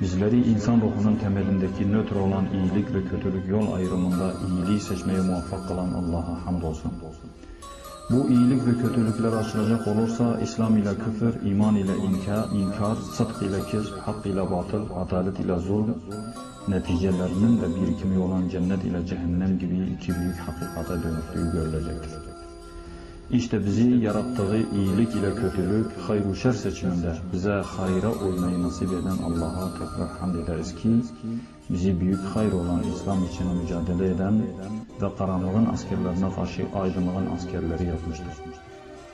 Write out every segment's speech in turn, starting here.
Bizleri insan ruhunun temelindeki nötr olan iyilik ve kötülük yol ayrımında iyiliği seçmeye muvaffak kılan Allah'a hamdolsun. Bu iyilik ve kötülükler açılacak olursa İslam ile küfür, iman ile inkar, inkar, sıdk ile kir, hak ile batıl, adalet ile zulm, neticelerinin de birikimi olan cennet ile cehennem gibi iki büyük hakikate dönüştüğü görülecektir. İşte bizi yarattığı iyilik ile kötülük, hayır şer seçiminde bize hayra uymayı nasip eden Allah'a tekrar hamd ederiz ki, bizi büyük hayır olan İslam için mücadele eden ve karanlığın askerlerine karşı aydınlığın askerleri yapmıştır.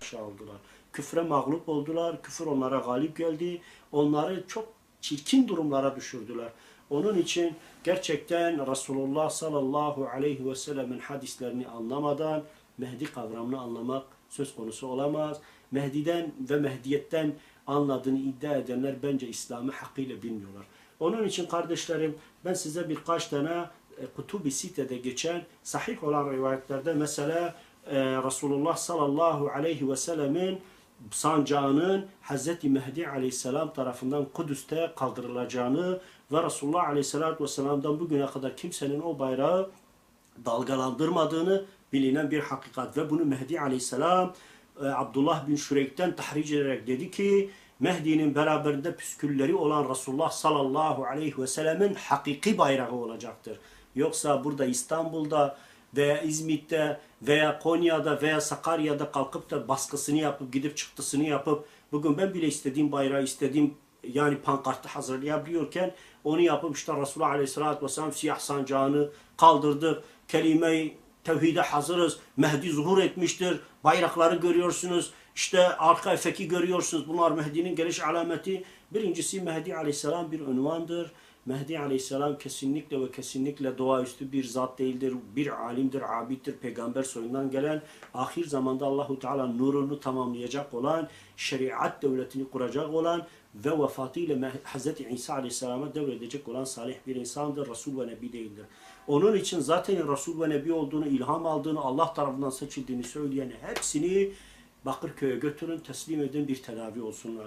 şey oldular. Küfre mağlup oldular. Küfür onlara galip geldi. Onları çok çirkin durumlara düşürdüler. Onun için gerçekten Resulullah sallallahu aleyhi ve sellemin hadislerini anlamadan Mehdi kavramını anlamak söz konusu olamaz. Mehdi'den ve Mehdiyetten anladığını iddia edenler bence İslam'ı hakkıyla bilmiyorlar. Onun için kardeşlerim ben size birkaç tane e, Kutubi Site'de geçen sahih olan rivayetlerde mesela e, Resulullah sallallahu aleyhi ve sellemin sancağının Hz. Mehdi aleyhisselam tarafından Kudüs'te kaldırılacağını ve Resulullah aleyhisselatü vesselam'dan bugüne kadar kimsenin o bayrağı dalgalandırmadığını bilinen bir hakikat ve bunu Mehdi aleyhisselam e, Abdullah bin Şüreyk'ten tahric ederek dedi ki Mehdi'nin beraberinde püskülleri olan Resulullah sallallahu aleyhi ve sellemin hakiki bayrağı olacaktır. Yoksa burada İstanbul'da veya İzmit'te veya Konya'da veya Sakarya'da kalkıp da baskısını yapıp gidip çıktısını yapıp bugün ben bile istediğim bayrağı istediğim yani pankartı hazırlayabiliyorken onu yapıp işte Resulullah Aleyhisselatü Vesselam siyah sancağını kaldırdık. Kelime-i tevhide hazırız. Mehdi zuhur etmiştir. Bayrakları görüyorsunuz. İşte arka efeki görüyorsunuz. Bunlar Mehdi'nin geliş alameti. Birincisi Mehdi Aleyhisselam bir ünvandır. Mehdi Aleyhisselam kesinlikle ve kesinlikle doğaüstü bir zat değildir. Bir alimdir, abiddir, peygamber soyundan gelen, ahir zamanda Allahu Teala nurunu tamamlayacak olan, şeriat devletini kuracak olan ve vefatıyla Hz. İsa Aleyhisselam'a devredecek olan salih bir insandır. Resul ve Nebi değildir. Onun için zaten Resul ve Nebi olduğunu, ilham aldığını, Allah tarafından seçildiğini söyleyen hepsini Bakırköy'e götürün, teslim edin, bir tedavi olsunlar.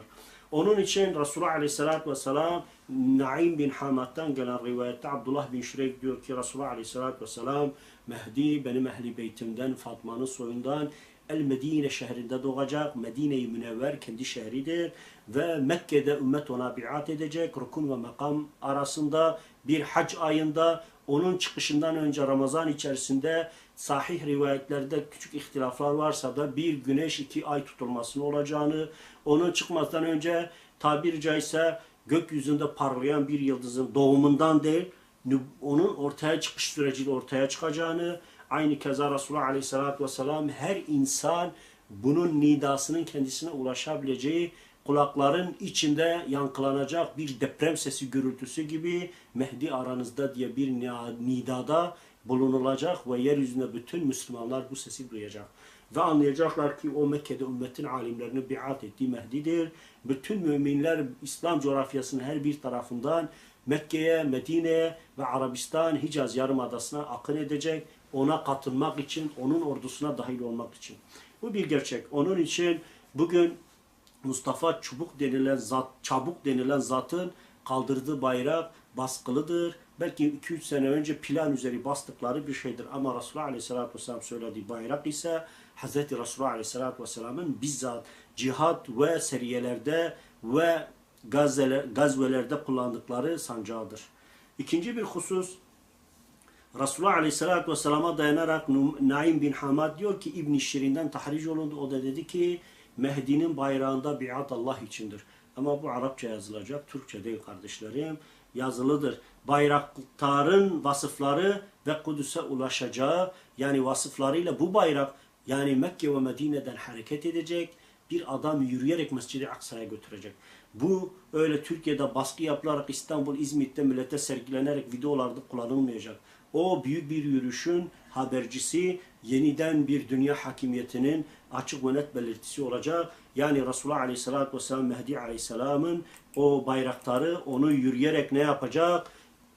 Onun için Resulullah Aleyhisselatü Vesselam Naim bin Hamad'dan gelen rivayette Abdullah bin Şirek diyor ki Resulullah Aleyhisselatü Vesselam Mehdi benim ehli beytimden Fatma'nın soyundan El Medine şehrinde doğacak. Medine-i Münevver kendi şehridir. Ve Mekke'de ümmet ona biat edecek. Rukun ve makam arasında bir hac ayında onun çıkışından önce Ramazan içerisinde sahih rivayetlerde küçük ihtilaflar varsa da bir güneş iki ay tutulmasının olacağını, onun çıkmadan önce tabiri caizse gökyüzünde parlayan bir yıldızın doğumundan değil, onun ortaya çıkış süreciyle ortaya çıkacağını, aynı keza Resulullah Aleyhisselatü Vesselam her insan bunun nidasının kendisine ulaşabileceği kulakların içinde yankılanacak bir deprem sesi gürültüsü gibi Mehdi aranızda diye bir ni- nidada bulunulacak ve yeryüzünde bütün Müslümanlar bu sesi duyacak. Ve anlayacaklar ki o Mekke'de ümmetin alimlerini biat ettiği Mehdi'dir. Bütün müminler İslam coğrafyasının her bir tarafından Mekke'ye, Medine'ye ve Arabistan, Hicaz Yarımadası'na akın edecek. Ona katılmak için, onun ordusuna dahil olmak için. Bu bir gerçek. Onun için bugün Mustafa Çubuk denilen zat, Çabuk denilen zatın kaldırdığı bayrak baskılıdır. Belki 2-3 sene önce plan üzeri bastıkları bir şeydir. Ama Resulullah Aleyhisselatü Vesselam söylediği bayrak ise Hz. Resulullah Aleyhisselatü Vesselam'ın bizzat cihat ve seriyelerde ve gazvelerde kullandıkları sancağıdır. İkinci bir husus Resulullah Aleyhisselatü Vesselam'a dayanarak Naim bin Hamad diyor ki İbn Şirin'den tahric olundu. O da dedi ki Mehdi'nin bayrağında biat Allah içindir. Ama bu Arapça yazılacak, Türkçe değil kardeşlerim. Yazılıdır. Bayraktarın vasıfları ve Kudüs'e ulaşacağı yani vasıflarıyla bu bayrak yani Mekke ve Medine'den hareket edecek bir adam yürüyerek Mescid-i Aksa'ya götürecek. Bu öyle Türkiye'de baskı yapılarak İstanbul, İzmit'te millete sergilenerek videolarda kullanılmayacak. O büyük bir yürüyüşün habercisi, yeniden bir dünya hakimiyetinin açık ve net belirtisi olacak. Yani Resulullah Aleyhisselatü Vesselam Mehdi Aleyhisselam'ın o bayrakları onu yürüyerek ne yapacak?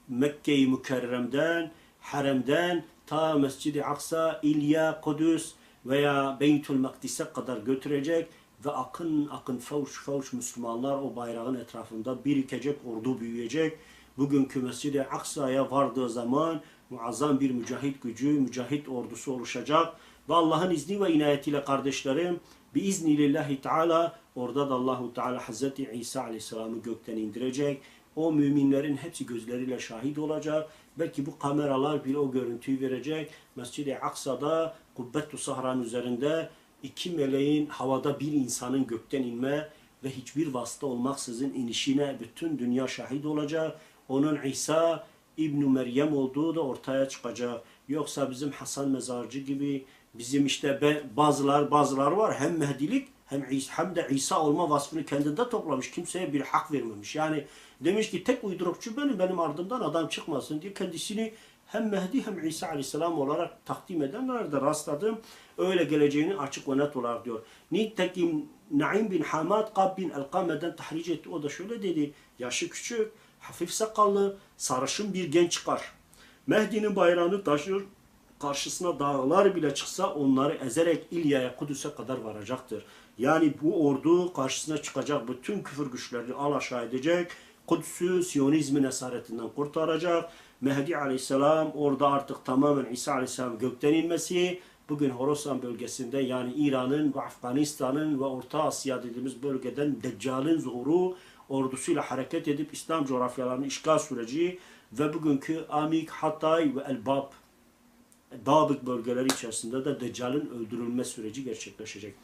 Mekke-i Mükerrem'den, haremden ta Mescid-i Aksa, İlya, Kudüs veya Beytül Makdis'e kadar götürecek ve akın akın fevş fevş Müslümanlar o bayrağın etrafında birikecek, ordu büyüyecek. Bugünkü Mescid-i Aksa'ya vardığı zaman muazzam bir mücahit gücü, mücahit ordusu oluşacak. Ve Allah'ın izni ve inayetiyle kardeşlerim, biiznilillahi teala orada da Allahu Teala Hazreti İsa Aleyhisselam'ı gökten indirecek. O müminlerin hepsi gözleriyle şahit olacak. Belki bu kameralar bile o görüntüyü verecek. Mescid-i Aksa'da Kubbetü Sahra'nın üzerinde iki meleğin havada bir insanın gökten inme ve hiçbir vasıta olmaksızın inişine bütün dünya şahit olacak. Onun İsa İbn Meryem olduğu da ortaya çıkacak. Yoksa bizim Hasan Mezarcı gibi bizim işte bazılar bazılar var hem Mehdilik hem İsa, hem de İsa olma vasfını kendinde toplamış. Kimseye bir hak vermemiş. Yani demiş ki tek uydurukçu benim benim ardımdan adam çıkmasın diye kendisini hem Mehdi hem İsa Aleyhisselam olarak takdim edenler de rastladım. Öyle geleceğini açık ve net olarak diyor. Nitekim Naim bin Hamad Kab bin Elkame'den tahric etti. O da şöyle dedi. Yaşı küçük, hafif sakallı, sarışın bir genç çıkar. Mehdi'nin bayrağını taşır, karşısına dağlar bile çıksa onları ezerek İlya'ya, Kudüs'e kadar varacaktır. Yani bu ordu karşısına çıkacak bütün küfür güçlerini al aşağı edecek. Kudüs'ü Siyonizmin esaretinden kurtaracak. Mehdi Aleyhisselam orada artık tamamen İsa Aleyhisselam gökten inmesi, bugün Horasan bölgesinde yani İran'ın ve Afganistan'ın ve Orta Asya dediğimiz bölgeden Deccal'in zuhuru ordusuyla hareket edip İslam coğrafyalarını işgal süreci ve bugünkü Amik, Hatay ve Elbab Dabık bölgeleri içerisinde de Deccal'in öldürülme süreci gerçekleşecek.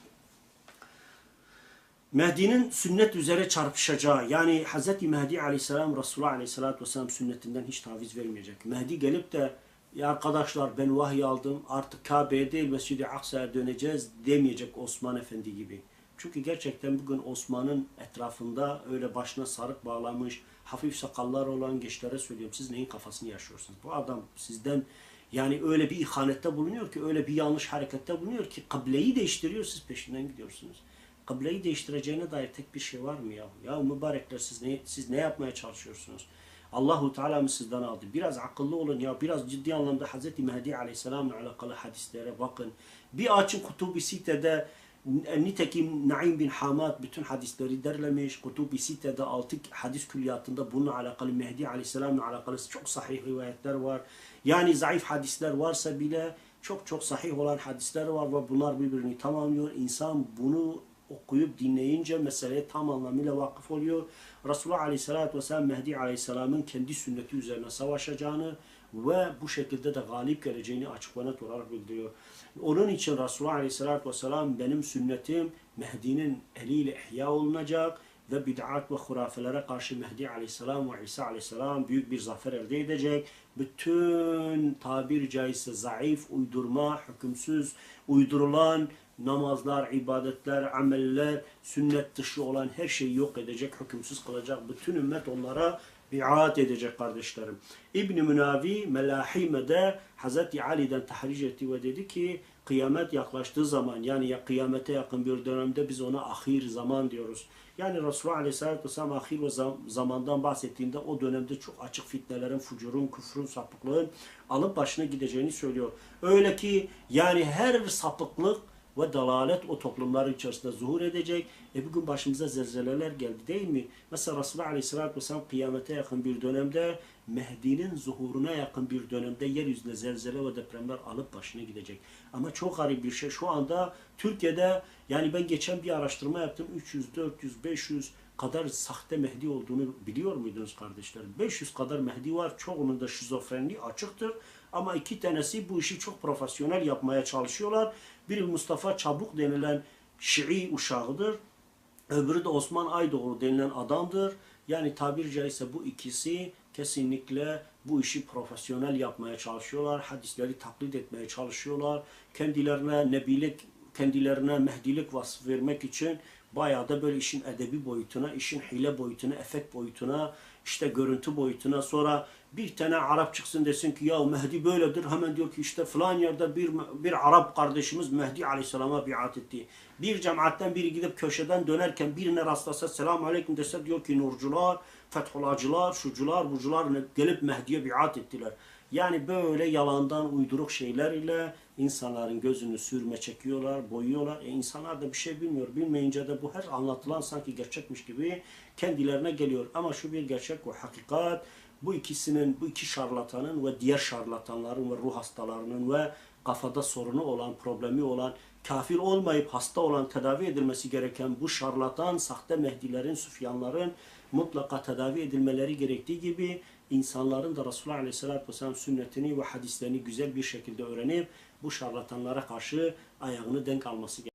Mehdi'nin sünnet üzere çarpışacağı yani Hz. Mehdi aleyhisselam Resulullah aleyhisselatü vesselam sünnetinden hiç taviz vermeyecek. Mehdi gelip de ya arkadaşlar ben vahiy aldım artık Kabe'ye değil Mescid-i Aksa'ya döneceğiz demeyecek Osman Efendi gibi. Çünkü gerçekten bugün Osman'ın etrafında öyle başına sarık bağlamış, hafif sakallar olan gençlere söylüyorum. Siz neyin kafasını yaşıyorsunuz? Bu adam sizden yani öyle bir ihanette bulunuyor ki, öyle bir yanlış harekette bulunuyor ki kıbleyi değiştiriyor, siz peşinden gidiyorsunuz. Kıbleyi değiştireceğine dair tek bir şey var mı ya? Ya mübarekler siz ne, siz ne yapmaya çalışıyorsunuz? Allahu Teala mı sizden aldı? Biraz akıllı olun ya. Biraz ciddi anlamda Hz. Mehdi Aleyhisselam'la alakalı hadislere bakın. Bir açın Kutubi Site'de nitekim Naim bin Hamad bütün hadisleri derlemiş. Kutubi Site'de altı hadis külliyatında bununla alakalı Mehdi Aleyhisselam'la alakalı çok sahih rivayetler var. Yani zayıf hadisler varsa bile çok çok sahih olan hadisler var ve bunlar birbirini tamamlıyor. İnsan bunu okuyup dinleyince meseleye tam anlamıyla vakıf oluyor. Resulullah Aleyhisselatü Vesselam Mehdi Aleyhisselam'ın kendi sünneti üzerine savaşacağını ve bu şekilde de galip geleceğini açık ve net olarak bildiriyor. Onun için Resulullah Aleyhisselatü Vesselam benim sünnetim Mehdi'nin eliyle ihya olunacak ve bid'at ve hurafelere karşı Mehdi Aleyhisselam ve İsa Aleyhisselam büyük bir zafer elde edecek. Bütün tabir caizse zayıf, uydurma, hükümsüz, uydurulan namazlar, ibadetler, ameller, sünnet dışı olan her şeyi yok edecek, hükümsüz kılacak. Bütün ümmet onlara biat edecek kardeşlerim. İbn-i Münavi Melahime'de Hz. Ali'den tahric etti ve dedi ki kıyamet yaklaştığı zaman yani ya kıyamete yakın bir dönemde biz ona ahir zaman diyoruz. Yani Resulullah Aleyhisselatü Vesselam ahir ve zamandan bahsettiğinde o dönemde çok açık fitnelerin, fucurun, küfrün, sapıklığın alıp başına gideceğini söylüyor. Öyle ki yani her sapıklık ve dalalet o toplumların içerisinde zuhur edecek. E bugün başımıza zelzeleler geldi değil mi? Mesela Resulullah Aleyhisselatü Vesselam kıyamete yakın bir dönemde Mehdi'nin zuhuruna yakın bir dönemde yeryüzünde zelzele ve depremler alıp başına gidecek. Ama çok garip bir şey. Şu anda Türkiye'de yani ben geçen bir araştırma yaptım. 300, 400, 500 kadar sahte Mehdi olduğunu biliyor muydunuz kardeşlerim? 500 kadar Mehdi var. Çoğunun da şizofrenliği açıktır. Ama iki tanesi bu işi çok profesyonel yapmaya çalışıyorlar. Biri Mustafa Çabuk denilen Şii uşağıdır. Öbürü de Osman Aydoğru denilen adamdır. Yani tabiri caizse bu ikisi kesinlikle bu işi profesyonel yapmaya çalışıyorlar. Hadisleri taklit etmeye çalışıyorlar. Kendilerine nebilik, kendilerine mehdilik vasfı vermek için bayağı da böyle işin edebi boyutuna, işin hile boyutuna, efekt boyutuna, işte görüntü boyutuna sonra bir tane Arap çıksın desin ki ya Mehdi böyledir hemen diyor ki işte falan yerde bir bir Arap kardeşimiz Mehdi Aleyhisselam'a biat etti. Bir cemaatten biri gidip köşeden dönerken birine rastlasa selam aleyküm dese diyor ki nurcular, fethulacılar, şucular, bucular gelip Mehdi'ye biat ettiler. Yani böyle yalandan uyduruk şeyler ile insanların gözünü sürme çekiyorlar, boyuyorlar. E insanlar da bir şey bilmiyor. Bilmeyince de bu her anlatılan sanki gerçekmiş gibi kendilerine geliyor. Ama şu bir gerçek ve hakikat. Bu ikisinin, bu iki şarlatanın ve diğer şarlatanların ve ruh hastalarının ve kafada sorunu olan, problemi olan, kafir olmayıp hasta olan, tedavi edilmesi gereken bu şarlatan, sahte mehdilerin, süfyanların mutlaka tedavi edilmeleri gerektiği gibi insanların da Resulullah Aleyhisselatü Vesselam sünnetini ve hadislerini güzel bir şekilde öğrenip bu şarlatanlara karşı ayağını denk alması gerekiyor.